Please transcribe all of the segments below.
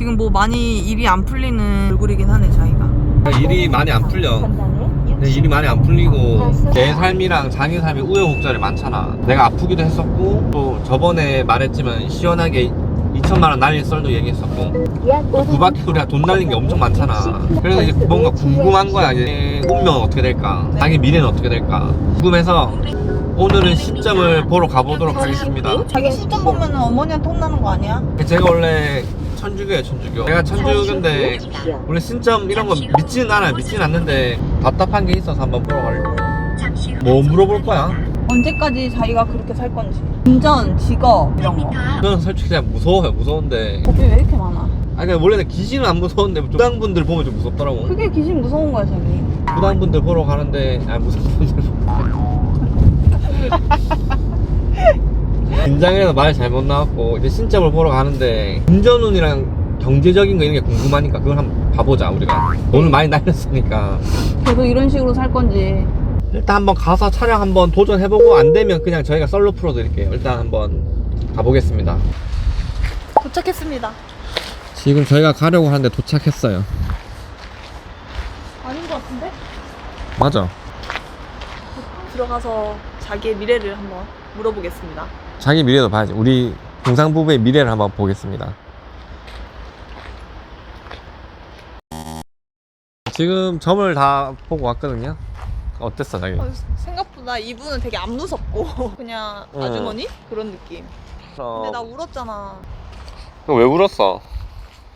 지금 뭐 많이 일이 안 풀리는 얼굴이긴 하네 자기가. 일이 많이 안 풀려. 내 일이 많이 안 풀리고 내 삶이랑 자기 삶이 우여곡절이 많잖아. 내가 아프기도 했었고 또 저번에 말했지만 시원하게 2천만 원 날린 썰도 얘기했었고 그 밖에 우리가 돈 날린 게 엄청 많잖아. 그래서 이제 뭔가 궁금한 거야. 이제 운명은 어떻게 될까? 자기 미래는 어떻게 될까? 궁금해서 오늘은 시점을 보러 가보도록 하겠습니다. 자기 시점 보면 어머니한테 혼나는 거 아니야? 제가 원래 천주교예요 천주교. 내가 천주교인데 원래 신점 이런 거 믿지는 않아요. 믿지는 않는데 답답한 게 있어서 한번 보러 가려고. 뭐 물어볼 거야? 언제까지 자기가 그렇게 살 건지. 운전, 직업 이런 거. 저는 솔직히 그냥 무서워요. 무서운데. 겁이 왜 이렇게 많아? 아 그냥 원래는 귀신은 안 무서운데 부당분들 보면 좀 무섭더라고. 그게 귀신 무서운 거야 자기. 부당분들 보러 가는데 아 무서운 분들. 긴장해서 말 잘못 나왔고 이제 신점을 보러 가는데 운전운이랑 경제적인 거 이런 게 궁금하니까 그걸 한번 봐보자 우리가 돈을 많이 날렸으니까 계속 이런 식으로 살 건지. 일단 한번 가서 촬영 한번 도전해보고 안 되면 그냥 저희가 썰로 풀어드릴게요 일단 한번 가보겠습니다 도착했습니다. 지금 저희가 가려고 하는데 도착했어요 아닌 것 같은데? 맞아 들어가서 자기의 미래를 한번 물어보겠습니다. 자기 미래도 봐야지 우리 동상부부의 미래를 한번 보겠습니다 지금 점을 다 보고 왔거든요 어땠어 자기? 어, 생각보다 이분은 되게 안 무섭고 그냥 응. 아주머니 그런 느낌. 근데 나 울었잖아. 왜 울었어?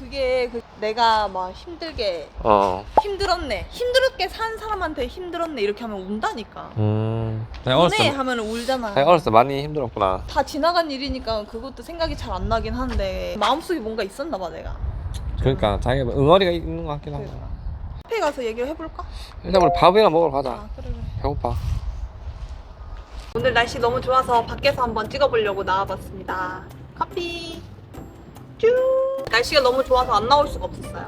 그게 그 내가 막 힘들게 어 힘들었네. 힘들게 산 사람한테 힘들었네 이렇게 하면 운다니까. 음... 운해 어렸을 때 하면 울잖아. 자기 어렸을 때 많이 힘들었구나 다 지나간 일이니까 그것도 생각이 잘 안 나긴 한데 마음속에 뭔가 있었나 봐 내가. 그러니까 자기가 뭐 응어리가 있는 것 같긴 하고 그러니까. 카페 가서 얘기를 해볼까? 일단 우리 밥이나 먹으러 가자 아 그래 그래. 배고파 오늘 날씨 너무 좋아서 밖에서 한번 찍어보려고 나와봤습니다. 커피. 쭈. 날씨가 너무 좋아서 안 나올 수가 없었어요.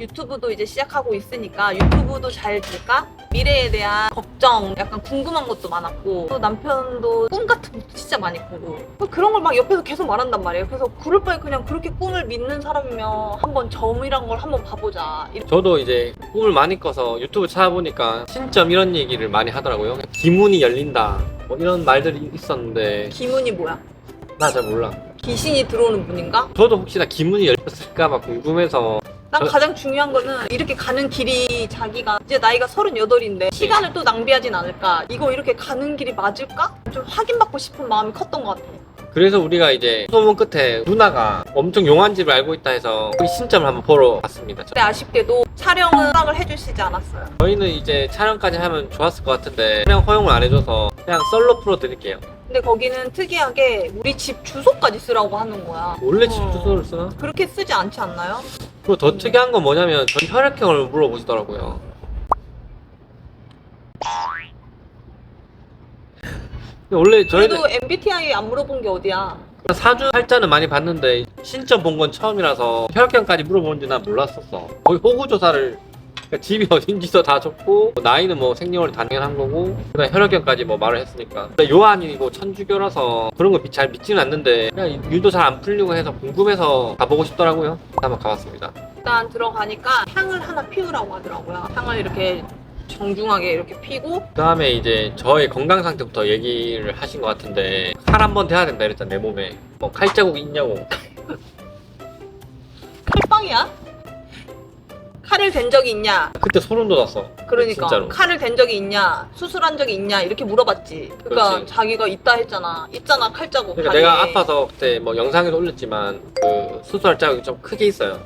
유튜브도 이제 시작하고 있으니까 유튜브도 잘 될까? 미래에 대한 걱정, 약간 궁금한 것도 많았고 또 남편도 꿈 같은 것도 진짜 많이 꾸고 뭐 그런 걸 막 옆에서 계속 말한단 말이에요. 그래서 그럴 바에 그냥 그렇게 꿈을 믿는 사람이면 한번 점이란 걸 한번 봐보자. 저도 이제 꿈을 많이 꿔서 유튜브 찾아보니까 신점 이런 얘기를 많이 하더라고요 기문이 열린다 뭐 이런 말들이 있었는데 기문이 뭐야? 나 잘 몰라 귀신이 들어오는 분인가? 저도 혹시나 기문이 열렸을까봐 궁금해서. 난 저- 가장 중요한 거는 이렇게 가는 길이 자기가 이제 나이가 38인데 시간을 또 낭비하진 않을까? 이거 이렇게 가는 길이 맞을까? 좀 확인받고 싶은 마음이 컸던 것 같아 그래서 우리가 이제 소문 끝에 누나가 엄청 용한 집을 알고 있다 해서 그 신점을 한번 보러 갔습니다. 근데 아쉽게도 촬영은 허락을 해주시지 않았어요. 저희는 이제 촬영까지 하면 좋았을 것 같은데 촬영 허용을 안 해줘서 그냥 썰로 풀어드릴게요 근데 거기는 특이하게 우리 집 주소까지 쓰라고 하는 거야 원래 집 어. 주소를 쓰나? 그렇게 쓰지 않지 않나요? 그리고 더 특이한 건 뭐냐면 전 혈액형을 물어보시더라고요. 원래 저희는 그래도 MBTI 안 물어본 게 어디야 사주 팔자는 많이 봤는데 신점 본 건 처음이라서 혈액형까지 물어보는지 난 몰랐었어. 거의 호구 조사를 그러니까 집이 어딘지도 다 적고 뭐 나이는 뭐 생년월일 당연한 거고 그다음 혈액형까지 뭐 말을 했으니까 근데 요한이고 천주교라서 그런 거 잘 믿지는 않는데 그냥 일도 잘 안 풀리고 해서 궁금해서 가보고 싶더라고요. 한번 가봤습니다. 일단 들어가니까 향을 하나 피우라고 하더라고요 향을 이렇게 정중하게 이렇게 피고 그 다음에 이제 저의 건강 상태부터 얘기를 하신 것 같은데 칼 한 번 대야 된다 이랬잖아 내 몸에 뭐 칼자국이 있냐고 칼빵이야? 칼을 댄 적이 있냐? 그때 소름 돋았어 그러니까 진짜로 칼을 댄 적이 있냐? 수술한 적이 있냐? 이렇게 물어봤지. 그러니까 그렇지. 자기가 있다 했잖아. 있잖아 칼 자국. 그러니까 다리에. 내가 아파서 그때 뭐 영상에도 올렸지만 그 수술할 자국이 좀 크게 있어요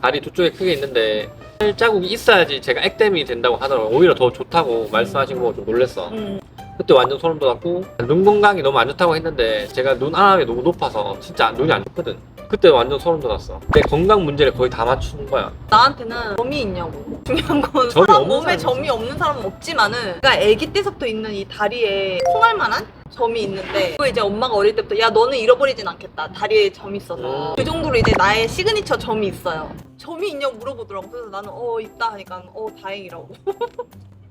다리 두 쪽에 크게 있는데 칼 자국이 있어야지 제가 액땜이 된다고 하더라고 오히려 더 좋다고 말씀하신 거좀 놀랬어 음. 그때 완전 소름 돋았고 눈 건강이 너무 안 좋다고 했는데 제가 눈 안압이 너무 높아서 진짜 눈이 안 좋거든. 그때 완전 소름 돋았어. 내 건강 문제를 거의 다 맞추는 거야. 나한테는 점이 있냐고. 중요한 건 점이 사람 없는 몸에. 점이 없는 사람은 없지만은 그러니까 아기 때서부터 있는 이 다리에 통할 만한 점이 있는데 그거 이제 엄마가 어릴 때부터 야 너는 잃어버리진 않겠다. 다리에 점이 있어서. 음. 그 정도로 이제 나의 시그니처 점이 있어요. 점이 있냐고 물어보더라고. 그래서 나는 어 있다 하니까 어 다행이라고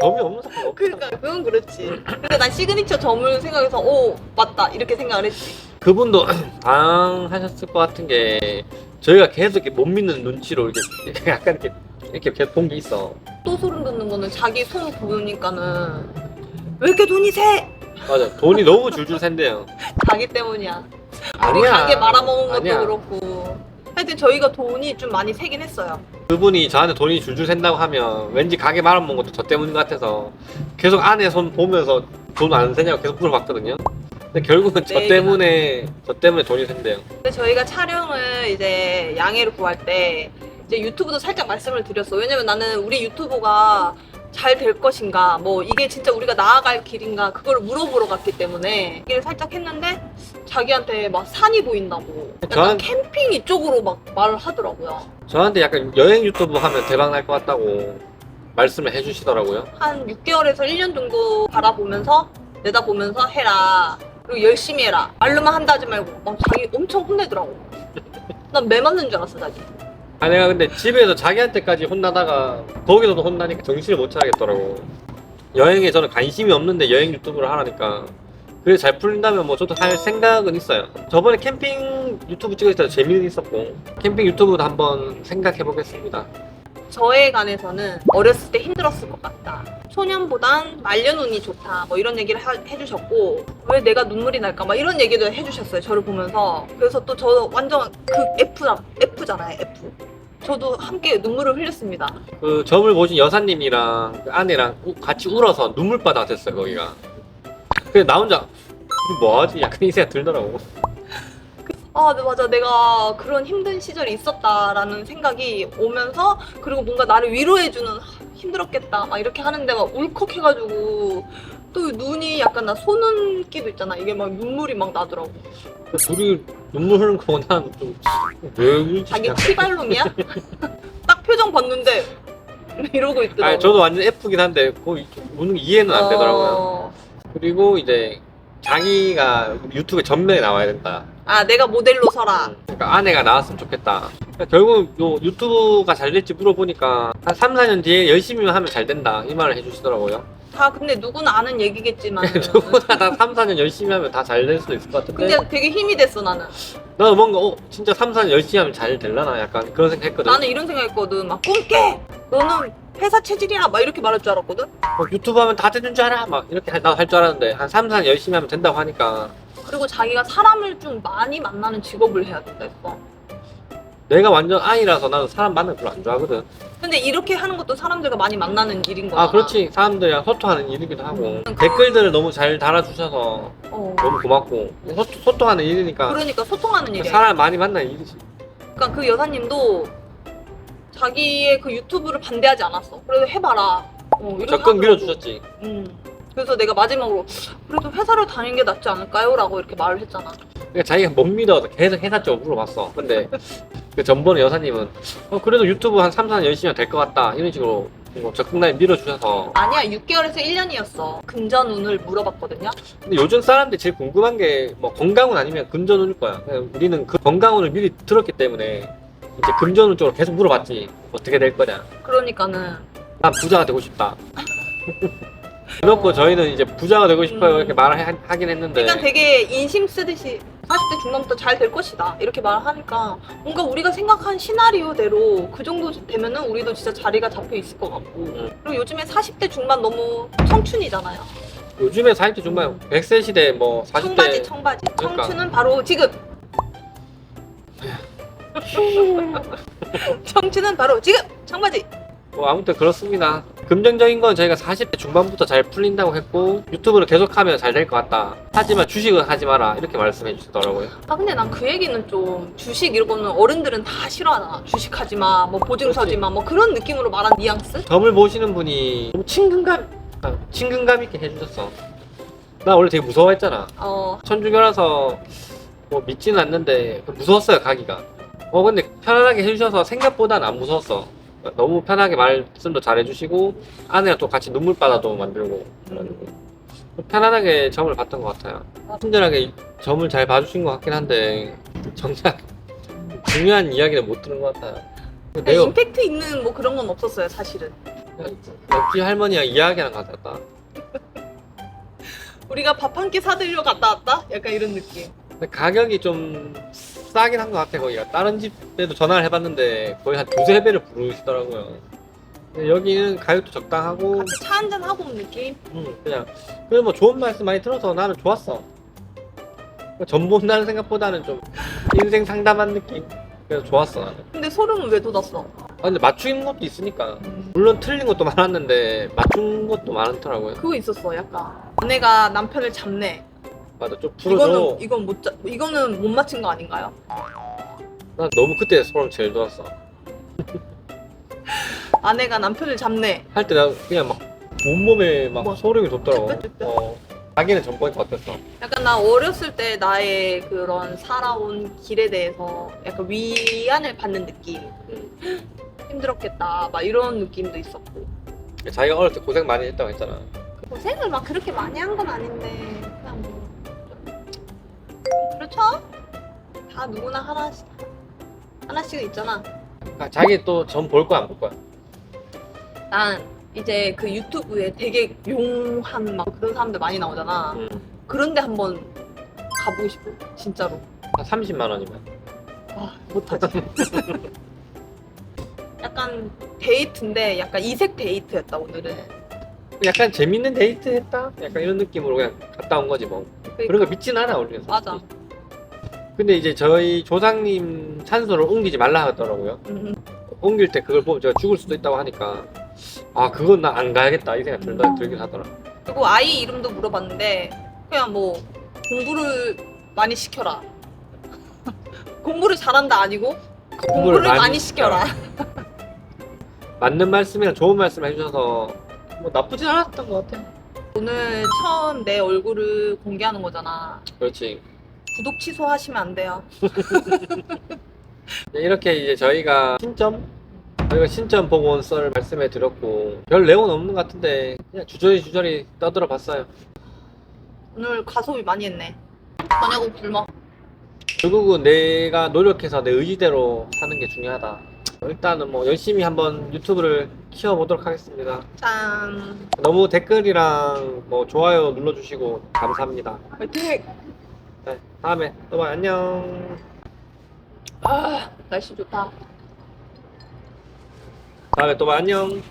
점이 없는 사람 없잖아 그러니까 그건 그렇지. 근데 난 시그니처 점을 생각해서 오 맞다 이렇게 생각을 했지. 그분도 당하셨을 것 같은 게 저희가 계속 이렇게 못 믿는 눈치로 이렇게 약간 이렇게 이렇게 계속 본 게 있어. 또 소름 돋는 거는 자기 손 보니까는 왜 이렇게 돈이 세? 맞아. 돈이 너무 줄줄 샌대요. 자기 때문이야. 우리 아니야. 가게 말아먹은 것도 아니야. 그렇고. 하여튼 저희가 돈이 좀 많이 세긴 했어요. 그분이 저한테 돈이 줄줄 샌다고 하면 왠지 가게 말아먹은 것도 저 때문인 것 같아서 계속 안에 손 보면서 돈 안 세냐고 계속 물어봤거든요. 근데 결국은 저 네, 때문에 저 때문에 돈이 샌대요. 근데 저희가 촬영을 이제 양해를 구할 때 이제 유튜브도 살짝 말씀을 드렸어. 왜냐면 나는 우리 유튜브가 잘 될 것인가, 뭐 이게 진짜 우리가 나아갈 길인가 그걸 물어보러 갔기 때문에 얘기를 살짝 했는데 자기한테 막 산이 보인다고. 약간 저한- 캠핑 이쪽으로 막 말을 하더라고요. 저한테 약간 여행 유튜브 하면 대박 날 것 같다고 말씀을 해주시더라고요. 한 6개월에서 1년 정도 바라보면서 내다보면서 해라. 그리고 열심히 해라. 말로만 한다 하지 말고 막 자기 엄청 혼내더라고. 난 매 맞는 줄 알았어, 자기. 아 내가 근데 집에서 자기한테까지 혼나다가 거기서도 혼나니까 정신을 못 차리겠더라고 여행에 저는 관심이 없는데 여행 유튜브를 하라니까 그게 잘 풀린다면 뭐 저도 할 생각은 있어요 저번에 캠핑 유튜브 찍을 때도 재미는 있었고 캠핑 유튜브도 한번 생각해 보겠습니다 저에 관해서는 어렸을 때 힘들었을 것 같다. 소년보단 말년운이 좋다. 뭐 이런 얘기를 하- 해주셨고 왜 내가 눈물이 날까? 막 이런 얘기도 해주셨어요. 저를 보면서 그래서 또 저 완전 그 F잖아, F잖아요. F. 저도 함께 눈물을 흘렸습니다. 그 점을 보신 여사님이랑 그 아내랑 우- 같이 울어서 눈물바다가 됐어요 거기가 그래 나 혼자 이거 뭐하지? 약간 이 생각 들더라고 아, 네, 맞아. 내가 그런 힘든 시절이 있었다라는 생각이 오면서 그리고 뭔가 나를 위로해주는 하, 힘들었겠다. 막 이렇게 하는데 막 울컥해가지고 또 눈이 약간 나 소눈기도 있잖아. 이게 막 눈물이 막 나더라고. 둘이 눈물 흐르는 거 보고 난좀왜 울지? 자기 티발놈이야? 딱 표정 봤는데 이러고 있더라고. 아니 저도 완전 F긴 한데 좀 우는 게 이해는 안 되더라고요. 어. 그리고 이제 자기가 유튜브에 전면에 나와야 된다. 아, 내가 모델로 서라. 그러니까 아내가 나왔으면 좋겠다. 그러니까 결국 요 유튜브가 잘 될지 물어보니까 한 3, 4년 뒤에 열심히만 하면 잘 된다. 이 말을 해주시더라고요. 다 근데 누구나 아는 얘기겠지만. 누구나 다 3, 4년 열심히 하면 다 잘 될 수도 있을 것 같은데. 근데 되게 힘이 됐어, 나는. 나도 뭔가 어 진짜 3, 4년 열심히 하면 잘 될라나 약간 그런 생각 했거든. 나는 이런 생각했거든. 막 꿈깨! 너는 회사 체질이야. 막 이렇게 말할 줄 알았거든. 어, 유튜브 하면 다 되는 줄 알아. 막 이렇게 나도 할줄 알았는데 한 3, 4년 열심히 하면 된다고 하니까 그리고 자기가 사람을 좀 많이 만나는 직업을 해야 된다 했어. 내가 완전 아이라서 나는 사람 만나는 거 별로 안 좋아하거든. 근데 이렇게 하는 것도 사람들과 많이 만나는 일인 거야. 아 그렇지 사람들이랑 소통하는 일이기도 하고 음. 댓글들을 너무 잘 달아주셔서 어. 너무 고맙고 소, 소통하는 일이니까 그러니까 소통하는 일이야. 사람 많이 만나는 일이지 그러니까 그 여사님도 자기의 그 유튜브를 반대하지 않았어. 그래도 해봐라. 어, 이렇게 적극 하더라고. 밀어주셨지 음. 그래서 내가 마지막으로 그래도 회사를 다니는 게 낫지 않을까요? 라고 이렇게 말을 했잖아. 그러니까 자기가 못 믿어서 계속 회사 쪽으로 물어봤어 근데 그 전번에 여사님은 어, 그래도 유튜브 한 3, 4년 열심히 하면 될것 같다 이런 식으로 뭐 적극적인 밀어주셔서 아니야, 6개월에서 1년이었어. 금전운을 물어봤거든요. 근데 요즘 사람들이 제일 궁금한 게 뭐 건강운 아니면 금전운일 거야 그냥 우리는 그 건강운을 미리 들었기 때문에 이제 금전운 쪽으로 계속 물어봤지. 어떻게 될 거냐. 그러니까는. 난 부자가 되고 싶다. 그렇고 저희는 이제 부자가 되고 싶어요. 음. 이렇게 말을 하- 하긴 했는데. 그러니까 되게 인심 쓰듯이 40대 중반부터 잘 될 것이다. 이렇게 말을 하니까 뭔가 우리가 생각한 시나리오대로 그 정도 되면은 우리도 진짜 자리가 잡혀 있을 것 같고. 음. 그리고 요즘에 40대 중반 너무 청춘이잖아요. 요즘에 40대 중반 100세 시대 뭐 40대 청바지 청바지. 그러니까. 청춘은 바로 지금 청춘은 바로 지금! 청바지! 뭐 아무튼 그렇습니다. 긍정적인 건 저희가 40대 중반부터 잘 풀린다고 했고 유튜브를 계속하면 잘 될 것 같다. 하지만 주식은 하지 마라. 이렇게 말씀해 주시더라고요. 아 근데 난 그 얘기는 좀 주식 이런 거는 어른들은 다 싫어하잖아 주식하지 마 뭐 보증 서지 마 뭐 그런 느낌으로 말한 뉘앙스? 점을 보시는 분이 너무 친근감 아, 친근감 있게 해주셨어. 나 원래 되게 무서워했잖아. 어. 천주교라서 뭐 믿지는 않는데 무서웠어요 가기가 어 근데 편안하게 해주셔서 생각보다는 안 무서웠어. 너무 편하게 말씀도 잘 해주시고 아내랑 또 같이 눈물바다도 만들고. 그래가지고 편안하게 점을 봤던 것 같아요. 친절하게 점을 잘 봐주신 것 같긴 한데 정작 중요한 이야기는 못 들은 것 같아요. 그냥 내가 임팩트 있는 뭐 그런 건 없었어요 사실은. 옆집 할머니랑 이야기하는 것 같았다. 우리가 밥 한 끼 사드리러 갔다 왔다? 약간 이런 느낌. 근데 가격이 좀 싸긴 한 것 같아 거기가. 다른 집에도 전화를 해봤는데 거의 한 두세 배를 부르시더라고요. 근데 여기는 가격도 적당하고 같이 차 한잔 하고 온 느낌? 음, 그냥. 그래도 뭐 좋은 말씀 많이 들어서 나는 좋았어. 전 본다는 생각보다는 좀 인생 상담한 느낌? 그래서 좋았어 나는. 근데 소름은 왜 돋았어? 아, 근데 맞추는 것도 있으니까. 물론 틀린 것도 많았는데 맞춘 것도 많더라고요. 그거 있었어 약간. 아내가 남편을 잡네 맞아 좀 풀어줘 이거는 이건 못 잡, 이거는 못 맞힌 거 아닌가요? 난 너무 그때 소름 제일 돋았어. 아내가 남편을 잡네. 할때나 그냥 막 온몸에 막 뭐, 소름이 돋더라고. 쭈뼛쭈뼛. 어. 자기는 전 보니까 어땠어? 약간 나 어렸을 때 나의 그런 살아온 길에 대해서 약간 위안을 받는 느낌. 힘들었겠다. 막 이런 느낌도 있었고. 자기가 어릴 때 고생 많이 했다고 했잖아. 고생을 막 그렇게 많이 한 건 아닌데 그렇죠? 다 누구나 하나씩 하나씩은 있잖아 아, 자기 또 전 볼 거야 안 볼 거야? 난 이제 그 유튜브에 되게 용한 막 그런 사람들 많이 나오잖아 음. 그런데 한번 가보고 싶어 진짜로 한 30만 원이면 아 못하지 약간 데이트인데 약간 이색 데이트였다 오늘은 약간 재밌는 데이트 했다? 약간 이런 느낌으로 그냥 갔다 온 거지 뭐 그런 거 믿진 않아 우리는 맞아. 근데 이제 저희 조상님 찬소를 옮기지 말라 하더라고요. 음, 옮길 때 그걸 보면 제가 죽을 수도 있다고 하니까 아 그건 나 안 가야겠다 이 생각 들다, 들긴 하더라 그리고 아이 이름도 물어봤는데 그냥 뭐 공부를 많이 시켜라. 공부를 잘한다 아니고 공부를, 많이, 시켜라. 맞는 말씀이랑 좋은 말씀 해주셔서 뭐 나쁘진 않았던 것 같아 오늘 처음 내 얼굴을 공개하는 거잖아. 그렇지. 구독 취소하시면 안 돼요. 네, 이렇게 이제 저희가 신점? 저희가 신점 보고 온 썰을 말씀해 드렸고 별 내용은 없는 것 같은데 그냥 주저리 주저리 떠들어 봤어요. 오늘 가소비 많이 했네. 저녁은 굶어. 결국은 내가 노력해서 내 의지대로 사는 게 중요하다 일단은 뭐 열심히 한번 유튜브를 키워보도록 하겠습니다. 짠. 너무 댓글이랑 뭐 좋아요 눌러주시고 감사합니다. 화이팅! 네, 다음에 또 봐요. 안녕. 아 날씨 좋다. 다음에 또 봐요. 안녕